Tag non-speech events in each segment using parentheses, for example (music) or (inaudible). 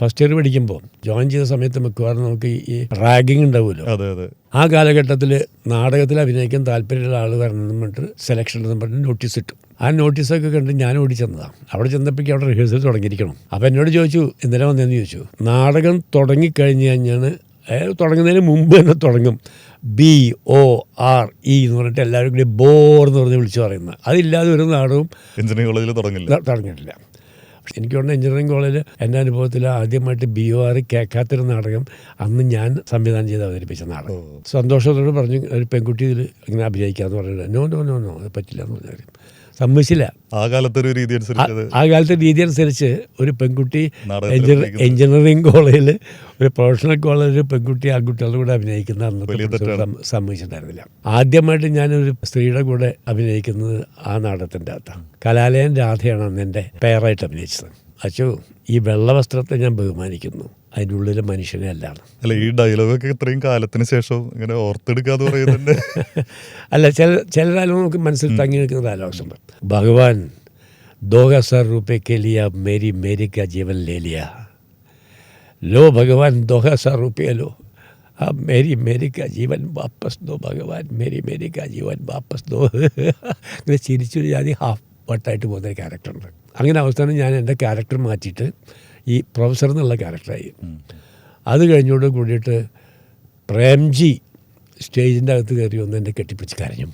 First year പഠിക്കുമ്പോൾ join ചെയ്ത സമയത്ത് മിക്കവാറും നമുക്ക് ഈ റാഗിങ് ഉണ്ടാവുമല്ലോ. അതെ അതെ. ആ കാലഘട്ടത്തിൽ നാടകത്തിൽ അഭിനയിക്കാൻ താല്പര്യമുള്ള ആൾ വരണമെന്ന് പറഞ്ഞിട്ട് സെലക്ഷൻ എന്ന് പറഞ്ഞിട്ട് നോട്ടീസ് ഇട്ടു. ആ നോട്ടീസൊക്കെ കണ്ട് ഞാൻ ഓടി ചെന്നതാണ് അവിടെ ചെന്നപ്പോഴേക്കും അവിടെ റിഹേഴ്സൽ തുടങ്ങിയിരിക്കണം. അപ്പോൾ എന്നോട് ചോദിച്ചു ഇന്നലെ വന്നതെന്ന് ചോദിച്ചു നാടകം തുടങ്ങിക്കഴിഞ്ഞ് കഴിഞ്ഞാൽ തുടങ്ങുന്നതിന് മുമ്പ് തന്നെ തുടങ്ങും. ബി ഒ ആർ ഇ എന്ന് പറഞ്ഞിട്ട് എല്ലാവരും കൂടി ബോർ എന്ന് പറഞ്ഞ് വിളിച്ചു പറയുന്നത്. അതില്ലാതെ ഒരു നാടകവും എഞ്ചിനീയറിംഗ് കോളേജിൽ തുടങ്ങില്ല. തുടങ്ങിയിട്ടില്ല. എനിക്ക് തോന്നുന്നു എഞ്ചിനീയറിംഗ് കോളേജ് എന്റെ അനുഭവത്തിൽ ആദ്യമായിട്ട് ബി ഒ ആർ കേൾക്കാത്തൊരു നാടകം അന്ന് ഞാൻ സംവിധാനം ചെയ്ത് അവതരിപ്പിച്ച നാടകം. സന്തോഷത്തോട് പറഞ്ഞു ഒരു പെൺകുട്ടി ഇതിൽ ഇങ്ങനെ അഭിനയിക്കാന്ന് പറഞ്ഞിട്ട് നോ നോ നോ നോ അത് പറ്റില്ല എന്ന് പറഞ്ഞു സമ്മതിച്ചില്ല. ആ കാലത്തെ ഒരു രീതി അനുസരിച്ച് ആ കാലത്തെ രീതി അനുസരിച്ച് ഒരു പെൺകുട്ടി എഞ്ചിനീയറിംഗ് കോളേജിൽ ഒരു പ്രൊഫഷണൽ കോളേജിൽ പെൺകുട്ടി ആൺകുട്ടികളുടെ കൂടെ അഭിനയിക്കുന്ന സമ്മതിച്ചിട്ടുണ്ടായിരുന്നില്ല. ആദ്യമായിട്ട് ഞാനൊരു സ്ത്രീയുടെ കൂടെ അഭിനയിക്കുന്നത് ആ നാടകത്തിന്റെ അകത്താണ്. കലാലയൻ രാധയാണ് അന്ന് എന്റെ പേരായിട്ട് അഭിനയിച്ചത്. അച്ചു ഈ വെള്ള വസ്ത്രത്തെ ഞാൻ ബഹുമാനിക്കുന്നു. അതിന്റെ ഉള്ളിൽ മനുഷ്യനെ അല്ലാണ് അല്ല ഈ ഡയലോഗൊക്കെ ഇത്രയും കാലത്തിന് ശേഷം ഇങ്ങനെ ഓർത്തെടുക്കാതെ പറയുന്നുണ്ട്. (laughs) അല്ല ചില ചില ഡയലോഗ് നമുക്ക് മനസ്സിൽ തങ്ങി നിൽക്കുന്ന ഡയലോഗ്സ് ഉണ്ട് ഭഗവാൻ ദോഹ സർ രൂപേ കെലിയ മേരി മേരിക്ക ജീവൻ ലേലിയ ലോ ഭഗവാൻ ദോഹ സർ രൂപയ ലോ. ആ മേരി മേരിക്ക ജീവൻ വാപ്പസ് ദോ ഭഗവാൻ മേരി മേരിക്ക ജീവൻ വാപ്പസ് ദോ. (laughs) ഇങ്ങനെ ചിരിച്ചൊരു ജാതി ഹാഫ് വട്ടായിട്ട് പോകുന്ന ക്യാരക്ടറുണ്ട് അങ്ങനെ അവസാനം ഞാൻ എന്റെ ക്യാരക്ടർ മാറ്റിയിട്ട് ഈ പ്രൊഫസർ എന്നുള്ള ക്യാരക്ടറായി അത് കഴിഞ്ഞോട് കൂടിയിട്ട് പ്രേംജി സ്റ്റേജിന്റെ അകത്ത് കയറി വന്ന് എന്നെ കെട്ടിപ്പിടിച്ച് കരഞ്ഞു.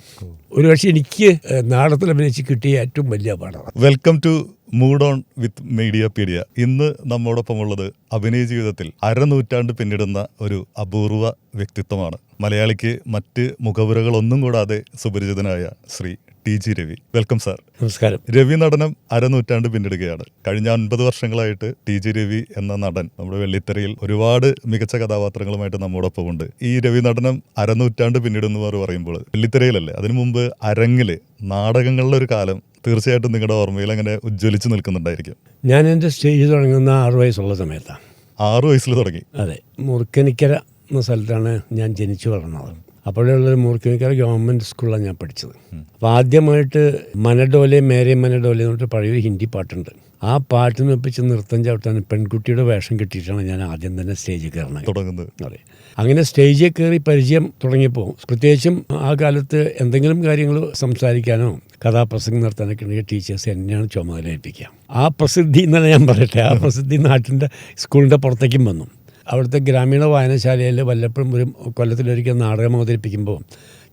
ഒരു പക്ഷേ എനിക്ക് നാടത്തിൽ അഭിനയിച്ച് കിട്ടിയ ഏറ്റവും വലിയ പാഠമാണ് welcome to mood on with Media Pedia ഇന്ന് നമ്മോടൊപ്പം ഉള്ളത് അഭിനയ ജീവിതത്തിൽ അരനൂറ്റാണ്ട് പിന്നിടുന്ന ഒരു അപൂർവ വ്യക്തിത്വമാണ്. മലയാളിക്ക് മറ്റ് മുഖവുരകളൊന്നും കൂടാതെ സുപരിചിതനായ Shri T G Ravi. Welcome sir. നമസ്കാരം. രവി നടനം അരനൂറ്റാണ്ട് പിന്നിടുകയാണ്. കഴിഞ്ഞ അൻപത് വർഷങ്ങളായിട്ട് ടി ജി രവി എന്ന നടൻ നമ്മുടെ വെള്ളിത്തിരയിൽ ഒരുപാട് മികച്ച കഥാപാത്രങ്ങളുമായിട്ട് നമ്മോടൊപ്പം ഉണ്ട് ഈ രവി നടനം അരനൂറ്റാണ്ട് പിന്നിടുന്നു എന്ന് പറയുമ്പോൾ വെള്ളിത്തെരയിലല്ലേ അതിനു മുമ്പ് അരങ്ങിൽ നാടകങ്ങളുടെ ഒരു കാലം തീർച്ചയായിട്ടും നിങ്ങളുടെ ഓർമ്മയിൽ അങ്ങനെ ഉജ്ജ്വലിച്ചു നിൽക്കുന്നുണ്ടായിരിക്കും. ഞാൻ എന്റെ സ്റ്റേജ് തുടങ്ങുന്ന ആറ് വയസ്സുള്ള സമയത്താണ്. ആറ് വയസ്സിൽ തുടങ്ങി. അതെ മുറുക്കനിക്കര എന്ന സ്ഥലത്താണ് ഞാൻ ജനിച്ചു വളർന്നത്. അപ്പോഴുള്ളൊരു മുറുക്കനിക്കര ഗവൺമെന്റ് സ്കൂളിലാണ് ഞാൻ പഠിച്ചത്. അപ്പോൾ ആദ്യമായിട്ട് മനഡോലെ മേരെ മനഡോലെ എന്ന് പറഞ്ഞിട്ട് പഴയൊരു ഹിന്ദി പാട്ടുണ്ട്. ആ പാട്ടിന് ഒപ്പിച്ച് നൃത്തം ചവിട്ടാൻ പെൺകുട്ടിയുടെ വേഷം കിട്ടിയിട്ടാണ് ഞാൻ ആദ്യം തന്നെ സ്റ്റേജിൽ കയറണത് തുടങ്ങുന്നത്. അതെ. അങ്ങനെ സ്റ്റേജിൽ കയറി പരിചയം തുടങ്ങിയപ്പോൾ പ്രത്യേകിച്ചും ആ കാലത്ത് എന്തെങ്കിലും കാര്യങ്ങൾ സംസാരിക്കാനോ കഥാപ്രസംഗം നടത്താനൊക്കെ ഉണ്ടെങ്കിൽ ടീച്ചേഴ്സ് എന്നെയാണ് ചുമതല ഏൽപ്പിക്കുക ആ പ്രസിദ്ധി എന്നല്ല ഞാൻ പറയട്ടെ ആ പ്രസിദ്ധി നാട്ടിന്റെ സ്കൂളിന്റെ പുറത്തേക്കും വന്നു. അവിടുത്തെ ഗ്രാമീണ വായനശാലയിൽ വല്ലപ്പോഴും ഒരു കൊല്ലത്തിലൊരിക്കൽ നാടകം അവതരിപ്പിക്കുമ്പോൾ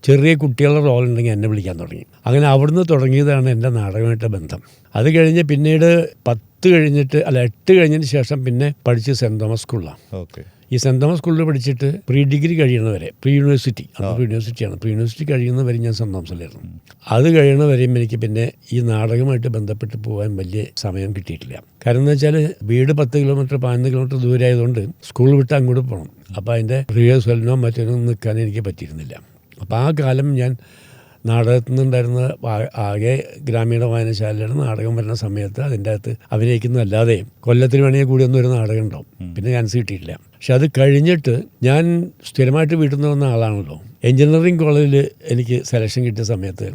ചെറിയ കുട്ടികളുടെ റോൾ ഉണ്ടെങ്കിൽ എന്നെ വിളിക്കാൻ തുടങ്ങി. അങ്ങനെ അവിടുന്ന് തുടങ്ങിയതാണ് എന്റെ നാടകമായിട്ട് ബന്ധം. അത് കഴിഞ്ഞ് പിന്നീട് പത്ത് കഴിഞ്ഞിട്ട് അല്ല എട്ട് കഴിഞ്ഞതിന് ശേഷം പിന്നെ പഠിച്ച് സെന്റ് തോമസ് സ്കൂളിലാണ്. ഓക്കെ. ഈ സെന്റ് തോമസ് സ്കൂളിൽ പഠിച്ചിട്ട് പ്രീ ഡിഗ്രി കഴിയുന്നവരെ പ്രീ യൂണിവേഴ്സിറ്റി അത് പ്രീ യൂണിവേഴ്സിറ്റിയാണ് പ്രീ യൂണിവേഴ്സിറ്റി കഴിയുന്നവരെ ഞാൻ സെന്റ് തോമസിലായിരുന്നു അത് കഴിയുന്നവരെയും എനിക്ക് പിന്നെ ഈ നാടകമായിട്ട് ബന്ധപ്പെട്ട് പോകാൻ വലിയ സമയം കിട്ടിയിട്ടില്ല. കാരണം എന്ന് വെച്ചാൽ വീട് പത്ത് കിലോമീറ്റർ പതിനൊന്ന് കിലോമീറ്റർ ദൂരെ ആയതുകൊണ്ട് സ്കൂൾ വിട്ട് അങ്ങോട്ട് പോകണം അപ്പോൾ അതിന്റെ റിഹേഴ്സലിനോ മറ്റൊന്നും നിൽക്കാൻ എനിക്ക് പറ്റിയിരുന്നില്ല. അപ്പോൾ ആ കാലം ഞാൻ നാടകത്തിൽ നിന്നുണ്ടായിരുന്ന ആകെ ഗ്രാമീണ വായനശാലയുടെ നാടകം വരുന്ന സമയത്ത് അതിന്റെ അകത്ത് അഭിനയിക്കുന്നതല്ലാതെ കൊല്ലത്തിന് വേണമെങ്കിൽ കൂടി ഒന്നും ഒരു നാടകം ഉണ്ടാവും പിന്നെ ചാൻസ് കിട്ടിയിട്ടില്ല. പക്ഷെ അത് കഴിഞ്ഞിട്ട് ഞാൻ സ്ഥിരമായിട്ട് വീട്ടിൽ നിന്ന് വന്ന ആളാണല്ലോ. എഞ്ചിനീയറിംഗ് കോളേജിൽ എനിക്ക് സെലക്ഷൻ കിട്ടിയ സമയത്ത്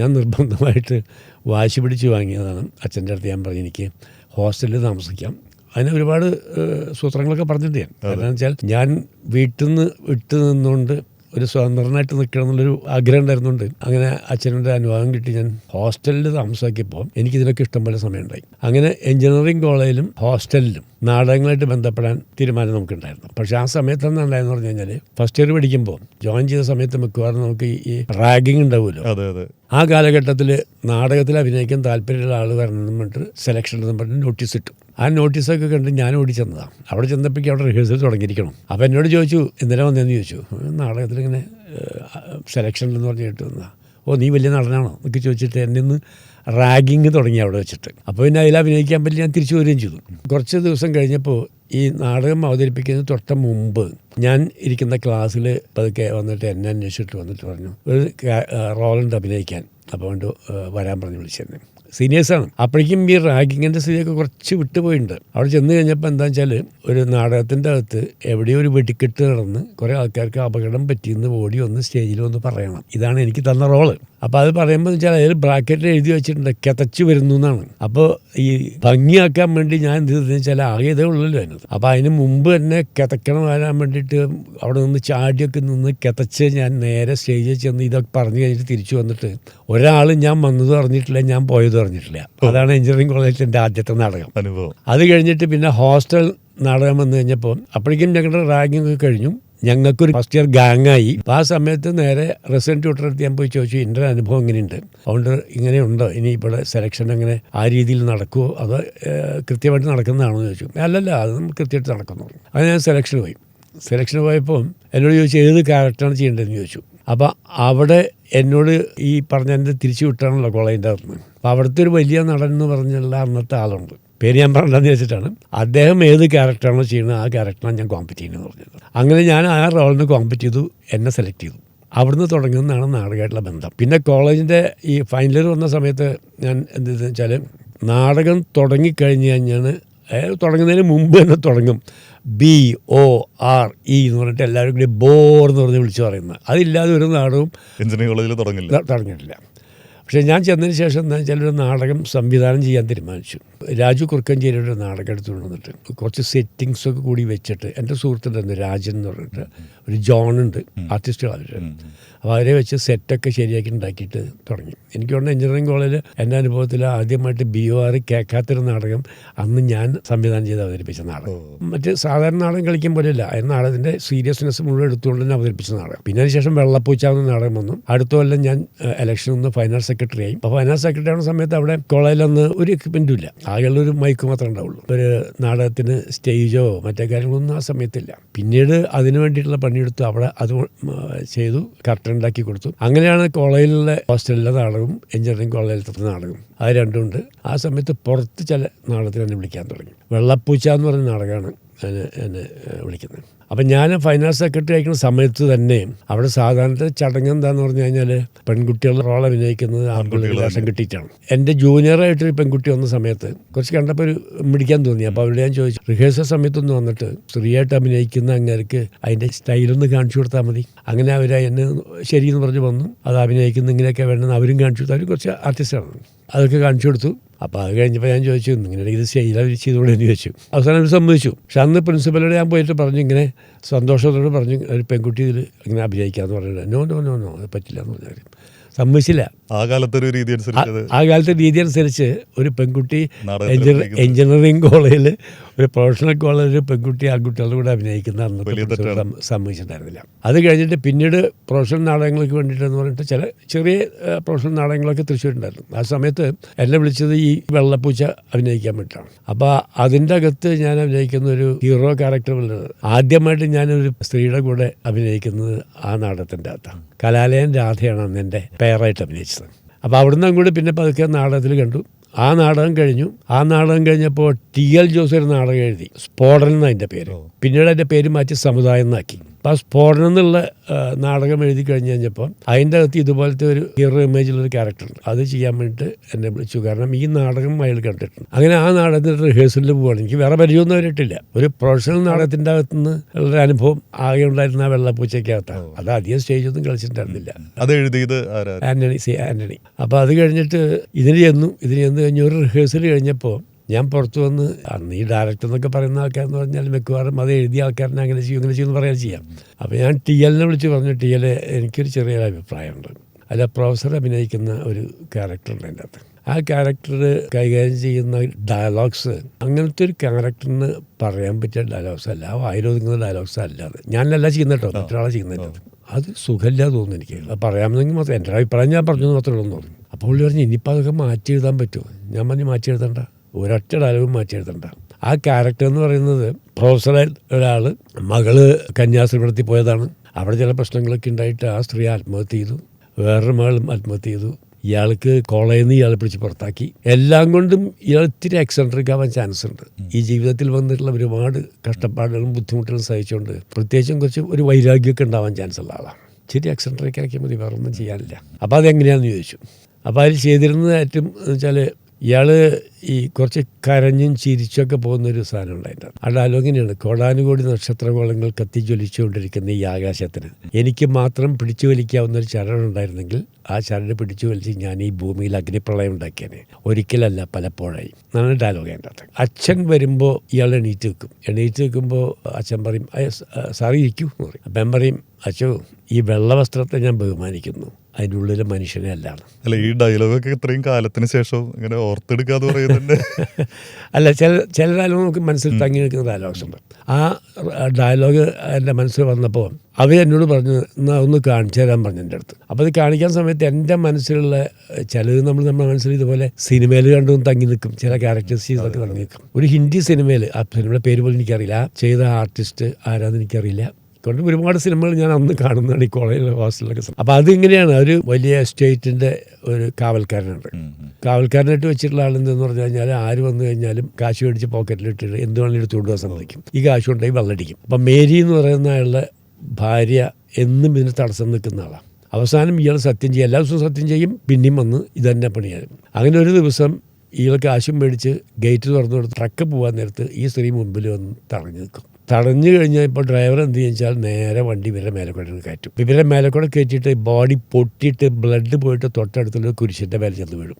ഞാൻ നിർബന്ധമായിട്ട് വാശി പിടിച്ച് വാങ്ങിയതാണ്. അച്ഛന്റെ അടുത്ത് ഞാൻ പറഞ്ഞു എനിക്ക് ഹോസ്റ്റലിൽ താമസിക്കാം. അതിന് ഒരുപാട് സൂത്രങ്ങളൊക്കെ പറഞ്ഞിട്ട് ഞാൻ. കാരണം വെച്ചാൽ ഞാൻ വീട്ടിൽ നിന്ന് വിട്ടു നിന്നുകൊണ്ട് ഒരു സ്വതന്ത്രനായിട്ട് നിൽക്കണം എന്നുള്ളൊരു ആഗ്രഹം ഉണ്ടായിരുന്നുണ്ട്. അങ്ങനെ അച്ഛനുടെ അനുവാദം കിട്ടി. ഞാൻ ഹോസ്റ്റലിൽ താമസാക്കിയപ്പോൾ എനിക്ക് ഇതിനൊക്കെ ഇഷ്ടംപോലെ സമയമുണ്ടായി. അങ്ങനെ എഞ്ചിനീയറിംഗ് കോളേജിലും ഹോസ്റ്റലിലും നാടകങ്ങളായിട്ട് ബന്ധപ്പെടാൻ തീരുമാനം നമുക്കുണ്ടായിരുന്നു. പക്ഷേ ആ സമയത്ത് എന്താ ഉണ്ടായെന്ന് പറഞ്ഞു കഴിഞ്ഞാൽ ഫസ്റ്റ് ഇയർ പഠിക്കുമ്പോൾ ജോയിൻ ചെയ്ത സമയത്ത് മിക്കവാറും നമുക്ക് ഈ റാഗിങ് ഉണ്ടാവുമല്ലോ. അതെ അതെ. ആ കാലഘട്ടത്തിൽ നാടകത്തിൽ അഭിനയിക്കാൻ താല്പര്യമുള്ള ആൾ വരണമെന്ന് പറഞ്ഞിട്ട് സെലക്ഷൻ എന്ന് പറഞ്ഞ് നോട്ടീസ് ഇട്ടു. ആ നോട്ടീസൊക്കെ കണ്ട് ഞാൻ ഓടി ചെന്നതാണ് അവിടെ ചെന്നപ്പോഴേക്കും അവിടെ റിഹേഴ്സൽ തുടങ്ങിയിരിക്കണം. അപ്പോൾ എന്നോട് ചോദിച്ചു എന്തിനാ വന്നതെന്ന് ചോദിച്ചു. നാടകത്തിൽ ഇങ്ങനെ സെലക്ഷൻ എന്ന് പറഞ്ഞിട്ട് വന്നാ ഓ നീ വലിയ നടനാണോ എന്നൊക്കെ ചോദിച്ചിട്ട് എന്നെ ഒന്ന് റാഗിങ് തുടങ്ങി അവിടെ വെച്ചിട്ട്. അപ്പോൾ പിന്നെ അതിൽ അഭിനയിക്കാൻ പറ്റി ഞാൻ തിരിച്ചു വരികയും ചെയ്തു. കുറച്ച് ദിവസം കഴിഞ്ഞപ്പോൾ ഈ നാടകം അവതരിപ്പിക്കുന്നതിന് തൊട്ട മുമ്പ് ഞാൻ ഇരിക്കുന്ന ക്ലാസ്സിൽ പതുക്കെ വന്നിട്ട് എന്നെ അന്വേഷിച്ചിട്ട് വന്നിട്ട് പറഞ്ഞു ഒരു റോളുണ്ട് അഭിനയിക്കാൻ. അപ്പോൾ കൊണ്ട് വരാൻ പറഞ്ഞ് വിളിച്ചെന്നെ. സീനിയേഴ്സാണ് അപ്പോഴേക്കും ഈ റാഗിങ്ങിന്റെ സ്ഥിതിയൊക്കെ കുറച്ച് വിട്ടുപോയിട്ടുണ്ട്. അവിടെ ചെന്ന് കഴിഞ്ഞപ്പോൾ എന്താ വെച്ചാൽ ഒരു നാടകത്തിന്റെ അകത്ത് എവിടെയോ ഒരു വെടിക്കെട്ട് നടന്ന് കുറേ ആൾക്കാർക്ക് അപകടം പറ്റിയെന്ന് ഓടി ഒന്ന് സ്റ്റേജിൽ വന്ന് പറയണം. ഇതാണ് എനിക്ക് തന്ന റോൾ. അപ്പോൾ അത് പറയുമ്പോൾ വെച്ചാൽ അതിൽ ബ്രാക്കറ്റിൽ എഴുതി വെച്ചിട്ടുണ്ട് കിതച്ച് വരുന്നു എന്നാണ്. അപ്പോൾ ഈ ഭംഗിയാക്കാൻ വേണ്ടി ഞാൻ എന്ത് ചെയ്തെന്ന് വെച്ചാൽ ആകെതേ ഉള്ളല്ലോ അതിനകത്ത്. അപ്പോൾ അതിന് മുമ്പ് തന്നെ കിതക്കണം വരാൻ വേണ്ടിയിട്ട് അവിടെ നിന്ന് ചാടിയൊക്കെ നിന്ന് കിതച്ച് ഞാൻ നേരെ സ്റ്റേജിൽ ചെന്ന് ഇതൊക്കെ പറഞ്ഞു കഴിഞ്ഞിട്ട് തിരിച്ചു വന്നിട്ട് ഒരാൾ ഞാൻ വന്നത് അറിഞ്ഞിട്ടില്ല ഞാൻ പോയത് അറിഞ്ഞിട്ടില്ല. അതാണ് എഞ്ചിനീയറിംഗ് കോളേജിൽ എന്റെ ആദ്യത്തെ നാടകം. അനുഭവം. അത് കഴിഞ്ഞിട്ട് പിന്നെ ഹോസ്റ്റൽ നാടകം വന്നു കഴിഞ്ഞപ്പോൾ അപ്പോഴേക്കും ഞങ്ങളുടെ റാങ്കിങ് ഒക്കെ കഴിഞ്ഞു. ഞങ്ങൾക്കൊരു ഫസ്റ്റ് ഇയർ ഗാങ്ങായി അപ്പോൾ ആ സമയത്ത് നേരെ റെസിഡന്റ് ട്യൂട്ടർ എടുത്ത് ഞാൻ പോയി ചോദിച്ചു എന്റെ അനുഭവം എങ്ങനെയുണ്ട്? അതുകൊണ്ട് ഇങ്ങനെയുണ്ടോ ഇനി ഇവിടെ സെലക്ഷൻ എങ്ങനെ ആ രീതിയിൽ നടക്കുമോ അതോ കൃത്യമായിട്ട് നടക്കുന്നതാണോ എന്ന് ചോദിച്ചു. അല്ലല്ല അത് കൃത്യമായിട്ട് നടക്കുന്നു. അത് ഞാൻ സെലക്ഷൻ പോയി. സെലക്ഷൻ പോയപ്പോൾ എന്നോട് ചോദിച്ചു ഏത് ക്യാരക്ടറാണ് ചെയ്യേണ്ടതെന്ന്? ചോദിച്ചു. അപ്പോൾ അവിടെ എന്നോട് ഈ പറഞ്ഞതിന്റെ തിരിച്ചു വിട്ടാണല്ലോ കോളേജിന്റെ അകത്ത് അപ്പോൾ അവിടുത്തെ ഒരു വലിയ നടൻ എന്ന് പറഞ്ഞുള്ള അന്നത്തെ ആളുണ്ട്. പേര് ഞാൻ പറഞ്ഞതെന്ന് വെച്ചിട്ടാണ്. അദ്ദേഹം ഏത് ക്യാരക്ടറാണോ ചെയ്യുന്നത് ആ ക്യാരക്ടറാണ് ഞാൻ കോമ്പറ്റ് ചെയ്യുന്നത് പറഞ്ഞത്. അങ്ങനെ ഞാൻ ആ റോളിന് കോമ്പറ്റ് ചെയ്തു എന്നെ സെലക്ട് ചെയ്തു. അവിടുന്ന് തുടങ്ങുന്നതാണ് നാടകമായിട്ടുള്ള ബന്ധം. പിന്നെ കോളേജിന്റെ ഈ ഫൈനൽ ഇയർ വന്ന സമയത്ത് ഞാൻ എന്താണെന്ന് വെച്ചാൽ നാടകം തുടങ്ങിക്കഴിഞ്ഞ് കഴിഞ്ഞാൽ തുടങ്ങുന്നതിന് മുമ്പ് തന്നെ തുടങ്ങും. ബി ഒ ആർ ഇ എന്ന് പറഞ്ഞിട്ട് എല്ലാവരും കൂടി ബോർ എന്ന് പറഞ്ഞ് വിളിച്ചു പറയുന്നത്. അതില്ലാതെ ഒരു നാടകവും എഞ്ചിനീയറിംഗ് കോളേജിൽ തുടങ്ങില്ല. തുടങ്ങിയിട്ടില്ല. പക്ഷേ ഞാൻ ചെന്നതിന് ശേഷം എന്താ വെച്ചാൽ ഒരു നാടകം സംവിധാനം ചെയ്യാൻ തീരുമാനിച്ചു. രാജു കുറുക്കഞ്ചേരിയുടെ ഒരു നാടകം എടുത്തുകൊണ്ട് വന്നിട്ട് കുറച്ച് സെറ്റിങ്സ് ഒക്കെ കൂടി വെച്ചിട്ട് എന്റെ സുഹൃത്തുണ്ടായിരുന്നു രാജൻ എന്ന് പറഞ്ഞിട്ട് ഒരു ജോൺ ഉണ്ട് ആർട്ടിസ്റ്റ് അവർ അപ്പോൾ അവരെ വെച്ച് സെറ്റൊക്കെ ശരിയാക്കി ഉണ്ടാക്കിയിട്ട് തുടങ്ങി. എനിക്ക് തോന്നുന്നു എഞ്ചിനീയറിംഗ് കോളേജിൽ എന്റെ അനുഭവത്തിൽ ആദ്യമായിട്ട് ബി ഒ ആർ കേൾക്കാത്തൊരു നാടകം അന്ന് ഞാൻ സംവിധാനം ചെയ്ത് അവതരിപ്പിച്ച നാടകം. മറ്റ് സാധാരണ നാടകം കളിക്കാൻ പോലെയല്ല. ആ നാടകത്തിന്റെ സീരിയസ്നെസ് മുഴുവൻ എടുത്തുകൊണ്ട് തന്നെ അവതരിപ്പിച്ച നാടകം. പിന്നെ അതിനുശേഷം വെള്ളപ്പൂച്ച എന്ന നാടകം വന്നു. അടുത്ത കൊല്ലം ഞാൻ ഇലക്ഷൻ ഒന്ന് ഫൈനൽ സെക്രട്ടറി ആയി അപ്പോൾ ഫൈനാൻസ് സെക്രട്ടറി ആവുന്ന സമയത്ത് അവിടെ കോളേജിലൊന്ന് ഒരു എക്യുപ്മെന്റും ഇല്ല. ആകെയുള്ള ഒരു മൈക്ക് മാത്രമേ ഉണ്ടാവുള്ളൂ. ഒരു നാടകത്തിന് സ്റ്റേജോ മറ്റേ കാര്യങ്ങളൊന്നും ആ സമയത്തില്ല. പിന്നീട് അതിന് വേണ്ടിയിട്ടുള്ള പണിയെടുത്തു. അവിടെ അത് ചെയ്തു. കർട്ടൻ ഉണ്ടാക്കി കൊടുത്തു. അങ്ങനെയാണ് കോളേജിലെ ഹോസ്റ്റലിലെ നാടകവും എഞ്ചിനീയറിംഗ് കോളേജിലത്തെ നാടകം അത് രണ്ടുമുണ്ട് ആ സമയത്ത് പുറത്ത് ചില നാടകത്തിൽ എന്നെ വിളിക്കാൻ തുടങ്ങി. വെള്ളപ്പൂച്ച എന്ന് പറഞ്ഞ നാടകമാണ് എന്നെ വിളിക്കുന്നത്. അപ്പം ഞാൻ ഫൈനാൻസ് സെക്രട്ടറി ആയിരിക്കുന്ന സമയത്ത് തന്നെ അവിടെ സാധാരണ ചടങ്ങ് എന്താന്ന് പറഞ്ഞു കഴിഞ്ഞാൽ പെൺകുട്ടികളുടെ റോൾ അഭിനയിക്കുന്നത് ആൺകുട്ടികൾ വേഷം കിട്ടിയിട്ടാണ്. എന്റെ ജൂനിയറായിട്ടൊരു പെൺകുട്ടി വന്ന സമയത്ത് കുറച്ച് കണ്ടപ്പോൾ ഒരു മിടിക്കാൻ തോന്നി. അപ്പോൾ അവരോട് ഞാൻ ചോദിച്ചു റിഹേഴ്സൽ സമയത്തൊന്ന് വന്നിട്ട് സ്ത്രീയായിട്ട് അഭിനയിക്കുന്ന അങ്ങേർക്ക് അതിന്റെ സ്റ്റൈലൊന്ന് കാണിച്ചു കൊടുത്താൽ മതി. അങ്ങനെ അവർ എന്നെ ശരിയെന്ന് പറഞ്ഞ് വന്നു. അത് അഭിനയിക്കുന്ന ഇങ്ങനെയൊക്കെ വേണമെന്ന് അവരും കാണിച്ചു കൊടുത്തു. അവർ കുറച്ച് ആർട്ടിസ്റ്റാണ് അതൊക്കെ കാണിച്ചു കൊടുത്തു. അപ്പോൾ അത് കഴിഞ്ഞപ്പോൾ ഞാൻ ചോദിച്ചു ഇങ്ങനെ ഇത് സ്റ്റേജിൽ ചെയ്തുകൂടെ എന്ന് ചോദിച്ചു. അവസാനം അവർ സമ്മതിച്ചു. പക്ഷെ അന്ന് പ്രിൻസിപ്പലോട് ഞാൻ പോയിട്ട് പറഞ്ഞു ഇങ്ങനെ സന്തോഷത്തോട് പറഞ്ഞു ഒരു പെൺകുട്ടി ഇതിൽ ഇങ്ങനെ അഭിനയിക്കാമെന്ന് പറഞ്ഞിട്ട് നോ നോ നോ നോ അത് പറ്റില്ല എന്ന് കാര്യം സമ്മതിച്ചില്ല. ആ കാലത്തെ ഒരു രീതി അനുസരിച്ച് ആ കാലത്തെ രീതി അനുസരിച്ച് ഒരു പെൺകുട്ടി എഞ്ചിനീയറിംഗ് കോളേജിൽ ഒരു പ്രൊഫഷണൽ കോളേജിൽ ഒരു പെൺകുട്ടി ആൺകുട്ടികളുടെ കൂടെ അഭിനയിക്കുന്ന സംഭവിച്ചിട്ടുണ്ടായിരുന്നില്ല. സമ്മതിച്ചിട്ടുണ്ടായിരുന്നില്ല. അത് കഴിഞ്ഞിട്ട് പിന്നീട് പ്രൊഫഷണൽ നാടകങ്ങൾക്ക് വേണ്ടിയിട്ടെന്ന് പറഞ്ഞിട്ട് ചില ചെറിയ പ്രൊഫഷണൽ നാടകങ്ങളൊക്കെ തൃശ്ശൂരുണ്ടായിരുന്നു ആ സമയത്ത് എന്നെ വിളിച്ചത് ഈ വെള്ളപ്പൂച്ച അഭിനയിക്കാൻ വേണ്ടിയിട്ടാണ്. അപ്പോൾ അതിന്റെ അകത്ത് ഞാൻ അഭിനയിക്കുന്ന ഒരു ഹീറോ ക്യാരക്ടർ ആദ്യമായിട്ട് ഞാനൊരു സ്ത്രീയുടെ കൂടെ അഭിനയിക്കുന്നത് ആ നാടകത്തിന്റെ അകത്താണ്. കലാലയൻ രാധയാണ് അന്ന് എന്റെ പേരായിട്ട് അഭിനയിച്ചത്. അപ്പോൾ അവിടുന്ന് അങ്ങോട്ട് പിന്നെ പതുക്കെ നാടകത്തിൽ കണ്ടു. ആ നാടകം കഴിഞ്ഞു. ആ നാടകം കഴിഞ്ഞപ്പോൾ ടി എൽ ജോസ് ഒരു നാടകം എഴുതി സ്ഫോടനം എന്നാണ് അതിന്റെ പേര്. പിന്നീട് അതിന്റെ പേര് മാറ്റി സമുദായം എന്നാക്കി. അപ്പോൾ സ്ഫോടനം എന്നുള്ള നാടകം എഴുതി കഴിഞ്ഞ് കഴിഞ്ഞപ്പോൾ അതിന്റെ അകത്ത് ഇതുപോലത്തെ ഒരു ഹീറോ ഇമേജിലൊരു ക്യാരക്ടർ ഉണ്ട്. അത് ചെയ്യാൻ വേണ്ടിയിട്ട് എന്നെ വിളിച്ചു. കാരണം ഈ നാടകം അയാൾ കണ്ടിട്ടുണ്ട്. അങ്ങനെ ആ നാടകത്തിന്റെ റിഹേഴ്സലിൽ പോവാണ്. എനിക്ക് വേറെ പരിചയമൊന്നും വരിട്ടില്ല ഒരു പ്രൊഫഷണൽ നാടകത്തിന്റെ അകത്തുനിന്ന് ഉള്ള അനുഭവം ആകെ ഉണ്ടായിരുന്ന ആ വെള്ളപ്പൂച്ചയ്ക്കകത്താണ്. അത് അധികം സ്റ്റേജൊന്നും കളിച്ചിട്ടുണ്ടായിരുന്നില്ല അത് എഴുതിയത് ആന്റണി സി ആന്റണി. അപ്പോൾ അത് കഴിഞ്ഞിട്ട് ഇതിന് ചെന്നു. ഇതിന് ചെന്ന് കഴിഞ്ഞ് ഒരു റിഹേഴ്സൽ കഴിഞ്ഞപ്പോൾ ഞാൻ പുറത്തു വന്ന് അന്ന് ഈ ഡയറക്ടർ എന്നൊക്കെ പറയുന്ന ആൾക്കാരെന്ന് പറഞ്ഞാൽ മിക്കവാറും അത് എഴുതിയ ആൾക്കാരനെ അങ്ങനെ ചെയ്യും ഇങ്ങനെ ചെയ്യുമെന്ന് പറയാൻ ചെയ്യാം. അപ്പോൾ ഞാൻ ടി എല്ലിനെ വിളിച്ച് പറഞ്ഞു. ടി എൽ എനിക്കൊരു ചെറിയൊരു അഭിപ്രായമുണ്ട്. അല്ല പ്രൊഫസർ അഭിനയിക്കുന്ന ഒരു ക്യാരക്ടറുണ്ട് അതിന്റെ അകത്ത്. ആ ക്യാരക്ടർ കൈകാര്യം ചെയ്യുന്ന ഡയലോഗ്സ് അങ്ങനത്തെ ഒരു ക്യാരക്ടറിന് പറയാൻ പറ്റിയ ഡയലോഗ്സ് അല്ല. ആ വായിലൊതുങ്ങുന്ന ഡയലോഗ്സ് അല്ലാതെ ഞാനല്ല ചെയ്യുന്ന കേട്ടോ. മറ്റൊരാളെ ചെയ്യുന്നത് അത് സുഖമില്ല തോന്നുന്നു എനിക്ക്. അത് പറയാമെന്നെങ്കിൽ മാത്രം. എന്റെ അഭിപ്രായം ഞാൻ പറഞ്ഞു മാത്രമേ ഉള്ളൂ അപ്പോൾ പുള്ളി പറഞ്ഞു ഇനിയിപ്പോൾ അതൊക്കെ മാറ്റി എഴുതാൻ പറ്റുമോ? ഞാൻ പറഞ്ഞു മാറ്റി എഴുതണ്ട ഒരൊറ്റ ഡയലോഗും മാറ്റി എഴുതണ്ട ആ ക്യാരക്ടർ എന്ന് പറയുന്നത് പ്രൊഫസറായ ഒരാൾ മകൾ കന്യാസ്ത്രീപടത്തിൽ പോയതാണ്. അവിടെ ചില പ്രശ്നങ്ങളൊക്കെ ഉണ്ടായിട്ട് ആ സ്ത്രീ ആത്മഹത്യ ചെയ്തു. വേറൊരു മകളും ആത്മഹത്യ ചെയ്തു. ഇയാൾക്ക് കോളേജിൽ നിന്ന് ഇയാളെ പിടിച്ച് പുറത്താക്കി. എല്ലാം കൊണ്ടും ഇയാൾ ഇത്തിരി എക്സെൻട്രിക് ആവാൻ ചാൻസ് ഉണ്ട്. ഈ ജീവിതത്തിൽ വന്നിട്ടുള്ള ഒരുപാട് കഷ്ടപ്പാടുകളും ബുദ്ധിമുട്ടുകളും സഹിച്ചുകൊണ്ട് പ്രത്യേകിച്ചും കുറച്ച് ഒരു വൈരാഗ്യമൊക്കെ ഉണ്ടാവാൻ ചാൻസ് ഉള്ള ആളാണ്. ശരി എക്സെൻട്രിക് ആക്കിയാൽ മതി വേറൊന്നും ചെയ്യാനില്ല. അപ്പോൾ അതെങ്ങനെയാണെന്ന് ചോദിച്ചു. അപ്പോൾ അതിൽ ചെയ്തിരുന്നത് ഏറ്റവും എന്ന് വെച്ചാൽ ഇയാൾ ഈ കുറച്ച് കരഞ്ഞും ചിരിച്ചൊക്കെ പോകുന്ന ഒരു ഉണ്ടായിട്ട് ആ ഡയലോഗ് ഇങ്ങനെയാണ് കോടാനുകോടി നക്ഷത്രകോളങ്ങൾ കത്തിജ്വലിച്ചുകൊണ്ടിരിക്കുന്ന ഈ ആകാശത്തിന് എനിക്ക് മാത്രം പിടിച്ചു വലിക്കാവുന്ന ഒരു ഉണ്ടായിരുന്നെങ്കിൽ ആ ചരട് പിടിച്ചു വലിച്ച് ഞാൻ ഈ ഭൂമിയിൽ അഗ്നിപ്രളയം ഉണ്ടാക്കിയേനെ. ഒരിക്കലല്ല പലപ്പോഴായി. എന്നാണ് ഡയലോഗ് അതിന്റെ അകത്ത് അച്ഛൻ വരുമ്പോൾ ഇയാൾ എണീറ്റ് വെക്കും എണീറ്റ് വെക്കുമ്പോൾ അച്ഛൻ പറയും സാറി ഇരിക്കൂ എന്ന് പറയും. അപ്പം പറയും അച്ഛോ ഈ വെള്ള വസ്ത്രത്തെ ഞാൻ ബഹുമാനിക്കുന്നു. അതിന്റെ ഉള്ളിലെ മനുഷ്യനെ അല്ലാണ്. അല്ല ഈ ഡയലോഗൊക്കെ ഇത്രയും കാലത്തിന് ശേഷം ഇങ്ങനെ ഓർത്തെടുക്കാന്ന് പറയുന്നത് (laughs) അല്ല ചില ചില ഡയലോഗ് നമുക്ക് മനസ്സിൽ തങ്ങി നിൽക്കുന്ന ഡയലോഗ്സ് ഉണ്ട്. ആ ഡയലോഗ് എന്റെ മനസ്സിൽ വന്നപ്പോൾ അവർ എന്നോട് പറഞ്ഞു എന്നാൽ ഒന്ന് കാണിച്ചു തരാൻ പറഞ്ഞു എന്റെ അടുത്ത്. അപ്പോൾ അത് കാണിക്കാൻ സമയത്ത് എന്റെ മനസ്സിലുള്ള ചിലത് നമ്മൾ നമ്മുടെ മനസ്സിൽ ഇതുപോലെ സിനിമയിൽ കണ്ടും തങ്ങി നിൽക്കും. ചില ക്യാരക്ടേഴ്സ് ചെയ്തൊക്കെ തങ്ങി നിൽക്കും. ഒരു ഹിന്ദി സിനിമയിൽ ആ സിനിമയുടെ പേര് പോലും എനിക്കറിയില്ല. ആ ചെയ്ത ആർട്ടിസ്റ്റ് ആരാന്ന് എനിക്കറിയില്ല. കൊണ്ട് ഒരുപാട് സിനിമകൾ ഞാൻ അന്ന് കാണുന്നതാണ് ഈ കോളേജിലെ ഹോസ്റ്റലിലൊക്കെ അപ്പോൾ അതിങ്ങനെയാണ് ഒരു വലിയ എസ്റ്റേറ്റിന്റെ ഒരു കാവൽക്കാരനുണ്ട്. കാവൽക്കാരനായിട്ട് വെച്ചിട്ടുള്ള ആളെന്ന് പറഞ്ഞു കഴിഞ്ഞാൽ ആര് വന്നു കഴിഞ്ഞാലും കാശ് മേടിച്ച് പോക്കറ്റിലിട്ടിട്ട് എന്ത് വേണമെങ്കിലും എടുത്തുകൊണ്ട് പോകാൻ സമ്മതിക്കും. ഈ കാശ് കൊണ്ടുപോയി വെള്ളടിക്കും. അപ്പം മേരി എന്ന് പറയുന്ന ആളുടെ ഭാര്യ എന്നും ഇതിന് തടസ്സം നിൽക്കുന്ന ആളാണ് അവസാനം ഇയാൾ സത്യം ചെയ്യും. എല്ലാ ദിവസവും സത്യം ചെയ്യും. പിന്നെയും വന്ന് ഇതന്നെ പണിയാലും അങ്ങനെ ഒരു ദിവസം ഇയാൾ കാശും മേടിച്ച് ഗേറ്റ് തുറന്നു കൊടുത്ത് ട്രക്ക് പോകാൻ നേരത്ത് ഈ സ്ത്രീ മുമ്പിൽ വന്ന് തടഞ്ഞു നിൽക്കും. തടഞ്ഞു കഴിഞ്ഞാൽ ഇപ്പോൾ ഡ്രൈവർ എന്ത് ചെയ്യാൽ നേരെ വണ്ടി ഇവരുടെ മേലെ കയറ്റും. ഇവരുടെ മേലെ കയറ്റിയിട്ട് ബോഡി പൊട്ടിയിട്ട് ബ്ലഡ് പോയിട്ട് തൊട്ടടുത്തുള്ള കുരിശിന്റെ മേലെ ചെന്ന് വീഴും.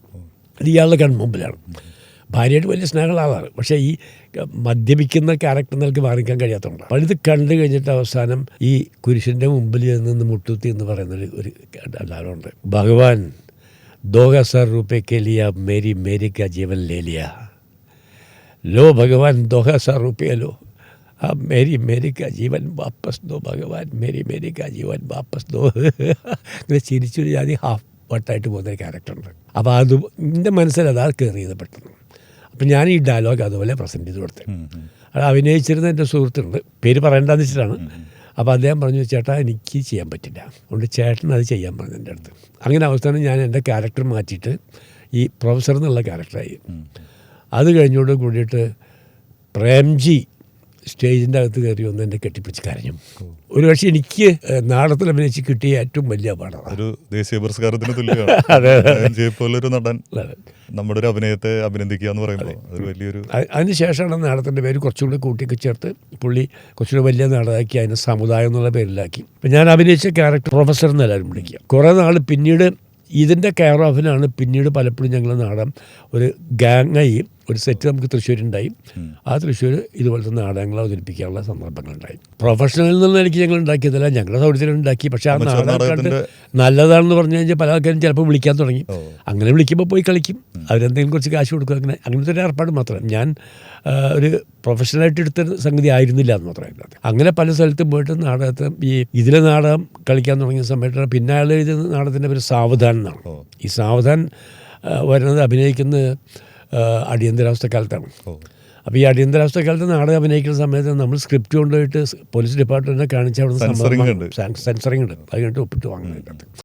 അത് ഇയാളുടെ കൺമുമ്പിലാണ് ഭാര്യയായിട്ട് വലിയ സ്നേഹമുള്ള ആളാണ് പക്ഷേ ഈ മദ്യപിക്കുന്ന ക്യാരക്ടർ നിനക്ക് മാറിക്കാൻ കഴിയാത്തതുകൊണ്ട് അപ്പോൾ ഇത് കണ്ടു കഴിഞ്ഞിട്ട് അവസാനം ഈ കുരിശിന്റെ മുമ്പിൽ നിന്ന് മുട്ടുത്തി എന്ന് പറയുന്നൊരു ഒരു ഡയലോഗുണ്ട് ഭഗവാൻ ദോ ഹസാർ രൂപേ കേലിയ മേരി മേരിക്ക ജീവൻ ലേലിയ ലോ ഭഗവാൻ ദോ ഹസാർ ലോ. अब मेरी मेरी का ജീവൻ വാപ്പസ് ദോ ഭഗവാൻ മേരി മേരി കാ ജീവൻ വാപ്പസ് ദോ ഇങ്ങനെ ചിരിച്ചൊരു ജാതി ഹാഫ് വട്ടായിട്ട് പോകുന്ന ക്യാരക്ടറുണ്ട് അപ്പോൾ അത് എൻ്റെ മനസ്സിൽ അതാ കയറിയത് പെട്ടെന്ന് അപ്പം ഞാൻ ഈ ഡയലോഗ് അതുപോലെ പ്രസൻറ്റ് ചെയ്ത് കൊടുത്തത് അത് അഭിനയിച്ചിരുന്ന എൻ്റെ സുഹൃത്തുണ്ട് പേര് പറയേണ്ടതെന്ന് വെച്ചിട്ടാണ് അപ്പോൾ അദ്ദേഹം പറഞ്ഞു ചേട്ടാ എനിക്ക് ചെയ്യാൻ പറ്റില്ല അതുകൊണ്ട് ചേട്ടൻ അത് ചെയ്യാൻ പറഞ്ഞു എൻ്റെ അടുത്ത് അങ്ങനെ അവസാനം ഞാൻ എൻ്റെ ക്യാരക്ടർ മാറ്റിയിട്ട് ഈ പ്രൊഫസർ എന്നുള്ള ക്യാരക്ടറായി അത് കഴിഞ്ഞോട് കൂടിയിട്ട് പ്രേംജി സ്റ്റേജിന്റെ അകത്ത് കയറി വന്ന് എന്നെ കെട്ടിപ്പിടിച്ച് കരഞ്ഞു. ഒരു പക്ഷേ എനിക്ക് നാടത്തിൽ അഭിനയിച്ച് കിട്ടിയ ഏറ്റവും വലിയ പാടാണ് ഒരു ദേശീയ പുരസ്കാരത്തിന് തുല്യമാണ്. (laughs) പോലൊരു നടൻ നമ്മുടെ ഒരു അഭിനയത്തെ അഭിനന്ദിക്കുക എന്ന് പറയുമ്പോൾ അതൊരു വലിയൊരു അതിനുശേഷമാണ് അതിന് ശേഷമാണ് നാടകത്തിന്റെ പേര് കുറച്ചുകൂടി കൂട്ടിയൊക്കെ ചേർത്ത് പുള്ളി കുറച്ചുകൂടി വലിയ നാടകമാക്കി അതിനെ സമുദായം എന്നുള്ള പേരിലാക്കി. അപ്പം ഞാൻ അഭിനയിച്ച ക്യാരക്ടർ പ്രൊഫസർ എന്നെല്ലാവരും വിളിക്കുക. കുറേ നാൾ പിന്നീട് ഇതിന്റെ കെയർ ഓഫിനാണ് പിന്നീട് പലപ്പോഴും ഞങ്ങളുടെ നാടൻ ഒരു ഗാങ്ങായി ഒരു സെറ്റ് നമുക്ക് തൃശ്ശൂരുണ്ടായി ആ തൃശ്ശൂർ ഇതുപോലത്തെ നാടകങ്ങൾ അവതരിപ്പിക്കാനുള്ള സന്ദർഭങ്ങളുണ്ടായി. പ്രൊഫഷണൽ നിന്ന് എനിക്ക് ഞങ്ങൾ ഉണ്ടാക്കിയതല്ല ഞങ്ങളുടെ സൗകര്യത്തിൽ ഉണ്ടാക്കി. പക്ഷേ ആ നാടകം കണ്ട് നല്ലതാണെന്ന് പറഞ്ഞു കഴിഞ്ഞാൽ പല ആൾക്കാരും ചിലപ്പോൾ വിളിക്കാൻ തുടങ്ങി. അങ്ങനെ വിളിക്കുമ്പോൾ പോയി കളിക്കും. അവരെന്തെങ്കിലും കുറച്ച് കാശ് കൊടുക്കും അങ്ങനെ അങ്ങനത്തെ ഒരു ഏർപ്പാട് മാത്രം. ഞാൻ ഒരു പ്രൊഫഷണലായിട്ട് എടുത്ത സംഗതി ആയിരുന്നില്ല എന്ന് മാത്രമേ. അങ്ങനെ പല സ്ഥലത്തും പോയിട്ട് നാടകത്തെ ഈ ഇതിലെ നാടകം കളിക്കാൻ തുടങ്ങിയ സമയത്താണ് പിന്നെ അയാൾ എഴുതിയ നാടകത്തിന്റെ പേര് സാവധാൻ എന്നാണ്. ഈ സാവധാൻ വരുന്നത് അഭിനയിക്കുന്നത് ആ, അടിയന്തരാവസ്ഥ കാലത്താണ് ഓ. അപ്പോൾ ഈ അടിയന്തരാവസ്ഥ കാലത്ത് നാടകം അഭിനയിക്കുന്ന സമയത്ത് നമ്മൾ സ്ക്രിപ്റ്റ് കൊണ്ടുപോയിട്ട് പോലീസ് ഡിപ്പാർട്ട്മെന്റിനെ കാണിച്ച് അവിടെ. സെൻസറിങ് ഉണ്ട്. അത് കഴിഞ്ഞിട്ട് ഒപ്പിട്ട് വാങ്ങുന്നുണ്ട്